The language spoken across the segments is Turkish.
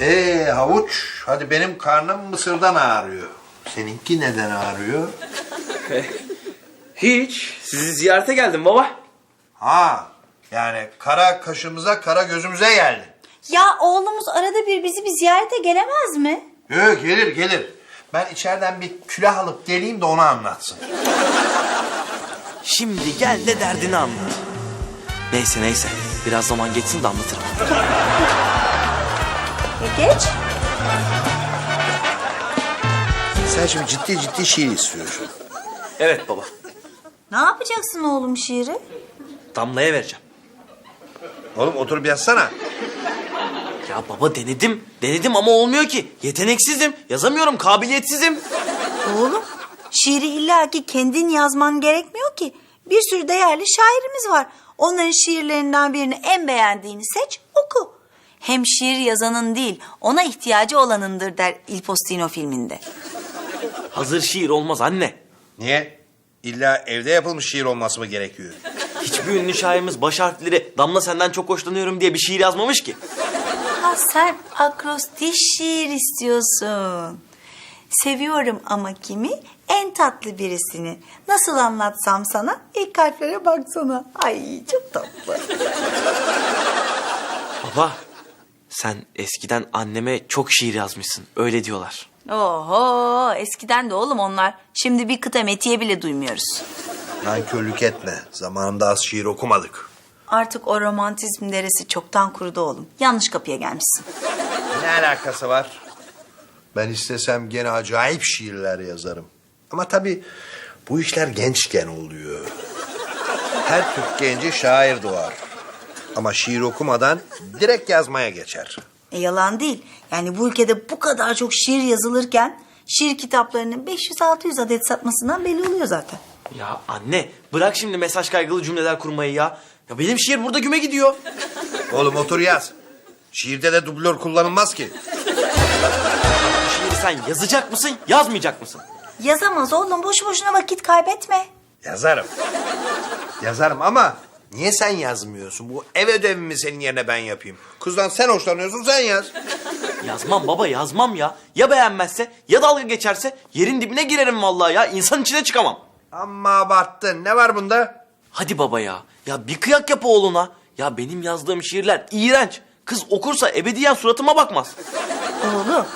Ee havuç, hadi benim karnım mısırdan ağrıyor. Seninki neden ağrıyor? Hiç. Sizi ziyarete geldim baba. Ha, yani kara kaşımıza kara gözümüze geldi. Ya oğlumuz arada bir bizi bir ziyarete gelemez mi? Yok gelir gelir. Ben içeriden bir külah alıp geleyim de onu anlatsın. Şimdi gel de derdini anlat. Neyse neyse. Biraz zaman geçsin de anlatırım. E geç. Sen şimdi ciddi ciddi şiir istiyorsun. Evet baba. Ne yapacaksın oğlum şiiri? Damlaya vereceğim. Oğlum oturup yazsana. Ya baba denedim. Denedim ama olmuyor ki. Yeteneksizim. Yazamıyorum. Kabiliyetsizim. Oğlum şiiri illaki kendin yazman gerekmiyor ki. Bir sürü değerli şairimiz var. Onların şiirlerinden birini en beğendiğini seç. Hem şiir yazanın değil ona ihtiyacı olanındır der Il Postino filminde. Hazır şiir olmaz anne. Niye? İlla evde yapılmış şiir olması mı gerekiyor? Hiçbir ünlü şairimiz baş harfleri Damla senden çok hoşlanıyorum diye bir şiir yazmamış ki. Ha sen akrostiş şiir istiyorsun. Seviyorum ama kimi? En tatlı birisini. Nasıl anlatsam sana? İlk harflere baksana. Ay çok tatlı. Baba sen eskiden anneme çok şiir yazmışsın. Öyle diyorlar. Oho eskiden de oğlum onlar. Şimdi bir kıta metiye bile duymuyoruz. Nankörlük etme. Zamanında az şiir okumadık. Artık o romantizm deresi çoktan kurudu oğlum. Yanlış kapıya gelmişsin. Ne alakası var? Ben istesem gene acayip şiirler yazarım. Ama tabii bu işler gençken oluyor. Her Türk genci şair doğar. Ama şiir okumadan direkt yazmaya geçer. E yalan değil. Yani bu ülkede bu kadar çok şiir yazılırken şiir kitaplarının 500-600 adet satmasından belli oluyor zaten. Ya anne bırak şimdi mesaj kaygılı cümleler kurmayı ya. Ya benim şiir burada güme gidiyor. Oğlum otur yaz. Şiirde de dublör kullanılmaz ki. Bu şiiri sen yazacak mısın yazmayacak mısın? Yazamaz oğlum boşu boşuna vakit kaybetme. Yazarım. Yazarım ama niye sen yazmıyorsun? Bu ev ödevimi senin yerine ben yapayım. Kızdan sen hoşlanıyorsun sen yaz. Yazmam baba yazmam ya. Ya beğenmezse ya dalga geçerse yerin dibine girerim vallahi ya. İnsan içine çıkamam. Amma abarttın. Ne var bunda? Hadi baba ya. Ya bir kıyak yap oğluna. Ya benim yazdığım şiirler iğrenç. Kız okursa ebediyen suratıma bakmaz. Oğlum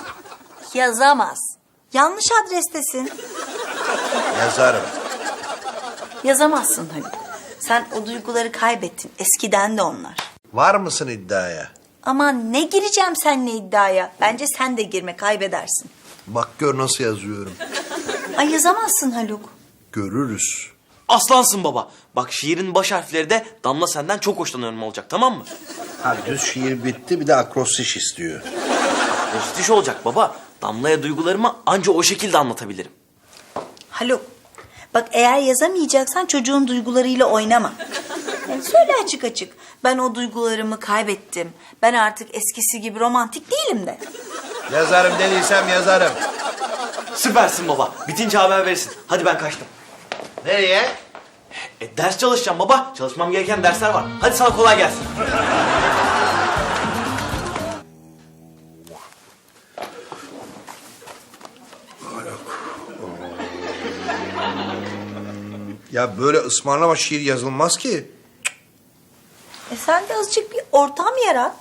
yazamaz. Yanlış adrestesin. Yazarım. Yazamazsın Haluk. Sen o duyguları kaybettin. Eskiden de onlar. Var mısın iddiaya? Aman ne gireceğim seninle iddiaya. Bence sen de girme kaybedersin. Bak gör nasıl yazıyorum. Ay yazamazsın Haluk. Görürüz. Aslansın baba. Bak şiirin baş harfleri de Damla senden çok hoşlanıyorum olacak tamam mı? Ha düz şiir bitti bir de akrostiş istiyor. Pozitif olacak baba. Damlaya duygularımı anca o şekilde anlatabilirim. Haluk bak eğer yazamayacaksan çocuğun duygularıyla oynama. Yani söyle açık açık. Ben o duygularımı kaybettim. Ben artık eskisi gibi romantik değilim de. Yazarım dediysem yazarım. Süpersin baba. Bitince haber verirsin. Hadi ben kaçtım. Nereye? E, ders çalışacağım baba. Çalışmam gereken dersler var. Hadi sana kolay gelsin. Ya böyle ısmarlama şiir yazılmaz ki. E sen de azıcık bir ortam yarat.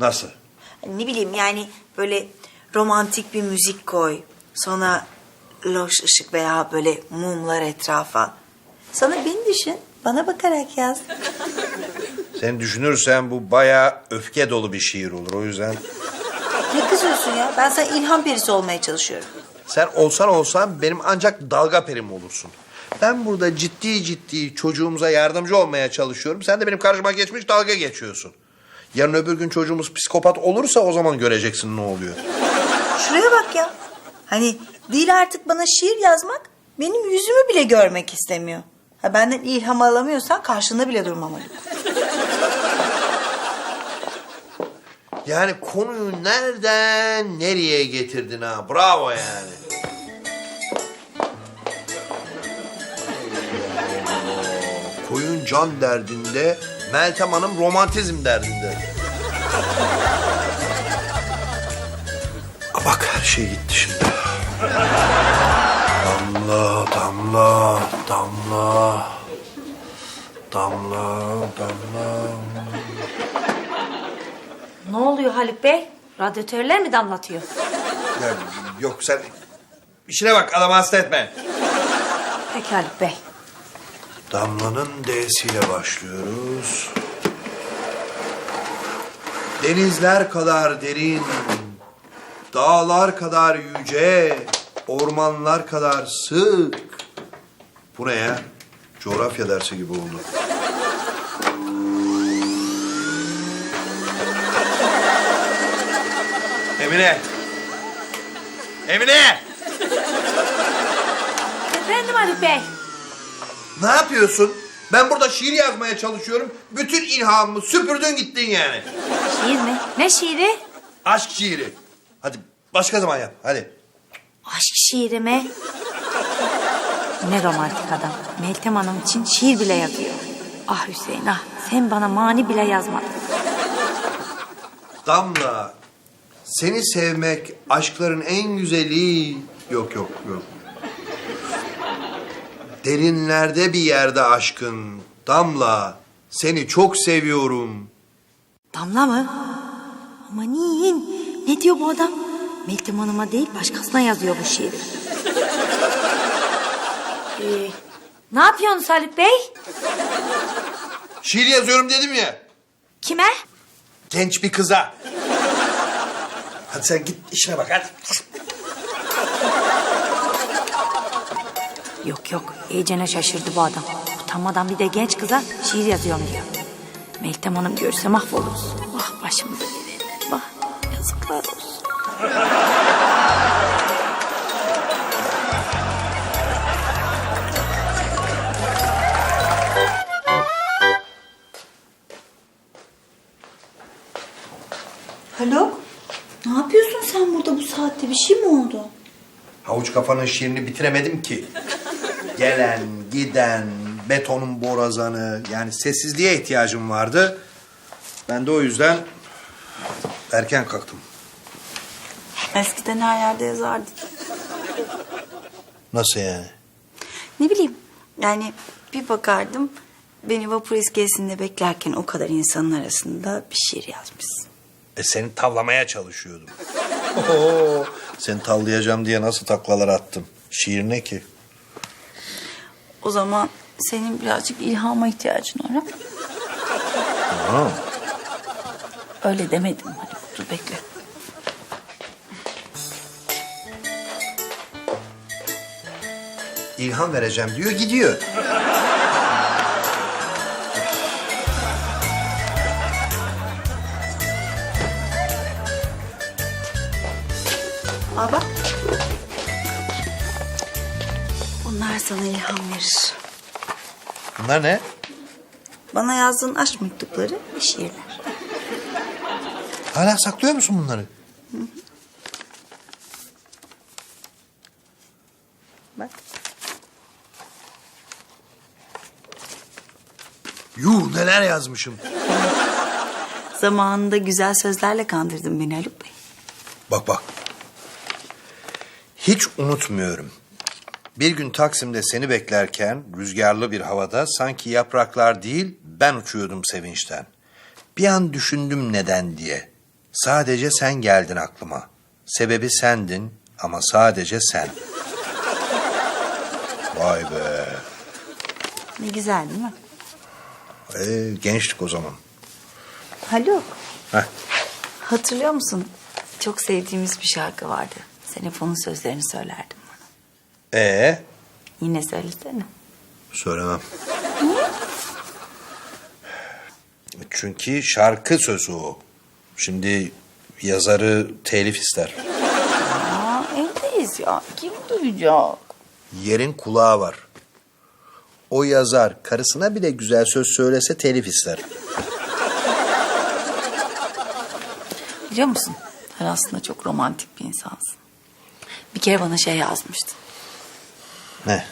Nasıl? Ne bileyim yani böyle romantik bir müzik koy. Sonra loş ışık veya böyle mumlar etrafa. Sonra beni düşün. Bana bakarak yaz. Sen düşünürsen bu bayağı öfke dolu bir şiir olur. O yüzden Ne kızıyorsun ya? Ben sana ilham perisi olmaya çalışıyorum. Sen olsan olsan benim ancak dalga perim olursun. Ben burada ciddi ciddi çocuğumuza yardımcı olmaya çalışıyorum. Sen de benim karşıma geçmiş dalga geçiyorsun. Yarın öbür gün çocuğumuz psikopat olursa o zaman göreceksin ne oluyor. Şuraya bak ya. Hani değil artık bana şiir yazmak benim yüzümü bile görmek istemiyor. Ha benden ilham alamıyorsan karşında bile durmam Haluk. Yani konuyu nereden nereye getirdin ha? Bravo yani. Can derdinde, Meltem Hanım romantizm derdinde. Bak her şey gitti şimdi. Damla, damla, damla. Damla, damla. Ne oluyor Haluk Bey? Radyatörler mi damlatıyor? Ya, yok sen işine bak adamı hasta etme. Peki Haluk Bey. Damlanın D'siyle başlıyoruz. Denizler kadar derin, dağlar kadar yüce, ormanlar kadar sık. Bu ne ya? Coğrafya dersi gibi oldu. Emine! Emine! Efendim Haluk Bey. Ne yapıyorsun? Ben burada şiir yazmaya çalışıyorum. Bütün ilhamımı süpürdün gittin yani. Şiir mi? Ne şiiri? Aşk şiiri. Hadi başka zaman yap. Hadi. Aşk şiiri mi? Ne romantik adam. Meltem Hanım için şiir bile yazıyor. Ah Hüseyin ah sen bana mani bile yazmadın. Damla. Seni sevmek aşkların en güzeli. Yok yok yok. Derinlerde bir yerde aşkın. Damla. Seni çok seviyorum. Damla mı? Amanin ne diyor bu adam? Meltem Hanım'a değil başkasına yazıyor bu şiiri. Ee, ne yapıyorsunuz Haluk Bey? Şiir yazıyorum dedim ya. Kime? Genç bir kıza. Hadi sen git işine bak hadi. Yok yok iyicene şaşırdı bu adam. Utanmadan bir de genç kıza şiir yazıyorum diyor. Meltem Hanım görse mahvoluruz. Ah başımıza gelenler bak yazıklar olsun. Haluk, ne yapıyorsun sen burada bu saatte? Bir şey mi oldu? Havuç kafanın şiirini bitiremedim ki. Gelen, giden, betonun borazanı yani sessizliğe ihtiyacım vardı. Ben de o yüzden erken kalktım. Eskiden her yerde yazardı. Nasıl yani? Ne bileyim, yani bir bakardım... ...beni vapur iskelesinde beklerken o kadar insanın arasında bir şiir yazmışsın. E seni tavlamaya çalışıyordum. Oo, seni tavlayacağım diye nasıl taklalar attım. Şiir ne ki? O zaman senin birazcık ilhama ihtiyacın var ha? Ha. Öyle demedim Haluk, dur bekle. İlham vereceğim diyor gidiyor. Aa bak. Bunlar sana ilham verir. Bunlar ne? Bana yazdığın aşk mektupları ve şiirler. Hala saklıyor musun bunları? Bak. Yuh neler yazmışım. Zamanında güzel sözlerle kandırdın beni Haluk Bey. Bak bak. Hiç unutmuyorum. Bir gün Taksim'de seni beklerken rüzgarlı bir havada sanki yapraklar değil ben uçuyordum sevinçten. Bir an düşündüm neden diye. Sadece sen geldin aklıma. Sebebi sendin ama sadece sen. Vay be. Ne güzel değil mi? Ee, gençtik o zaman. Haluk, Heh. hatırlıyor musun? Çok sevdiğimiz bir şarkı vardı. Sen hep onun sözlerini söylerdin. Ee, Yine söylesene. Söylemem. Çünkü şarkı sözü o. Şimdi yazarı telif ister. Aa, evdeyiz ya. Kim duyacak? Yerin kulağı var. O yazar karısına bile güzel söz söylese telif ister. Biliyor musun? Sen aslında çok romantik bir insansın. Bir kere bana şey yazmıştın. Ne?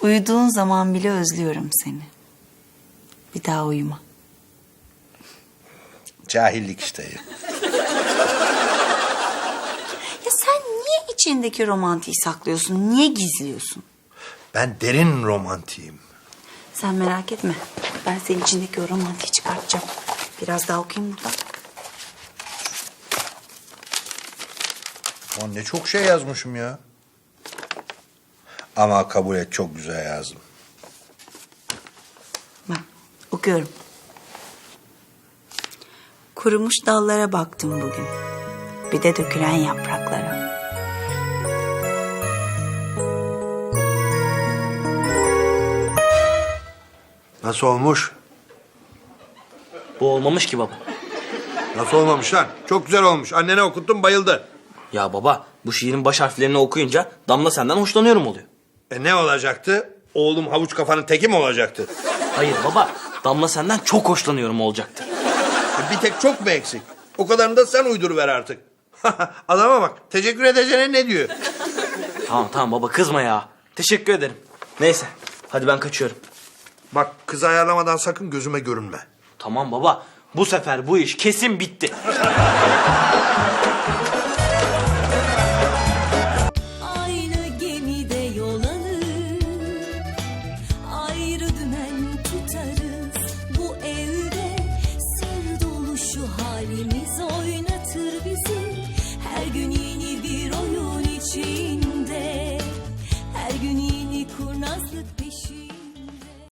Uyuduğun zaman bile özlüyorum seni. Bir daha uyuma. Cahillik işte. içindeki romantiği saklıyorsun? Niye gizliyorsun? Ben derin romantiyim. Sen merak etme. Ben senin içindeki o romantiği çıkartacağım. Biraz daha okuyayım burada. Ulan ne çok şey yazmışım ya. Ama kabul et çok güzel yazdım. Bak okuyorum. Kurumuş dallara baktım bugün. Bir de dökülen yapraklara. Nasıl olmuş? Bu olmamış ki baba. Nasıl olmamış lan? Çok güzel olmuş. Annene okuttum bayıldı. Ya baba bu şiirin baş harflerini okuyunca Damla senden hoşlanıyorum oluyor. E ne olacaktı? Oğlum havuç kafanın teki mi olacaktı? Hayır baba Damla senden çok hoşlanıyorum olacaktır. E bir tek çok mu eksik? O kadarını da sen uyduruver artık. Adama bak. Teşekkür edeceğine ne diyor? Tamam tamam baba kızma ya. Teşekkür ederim. Neyse hadi ben kaçıyorum. Bak kız ayarlamadan sakın gözüme görünme. Tamam baba bu sefer bu iş kesin bitti.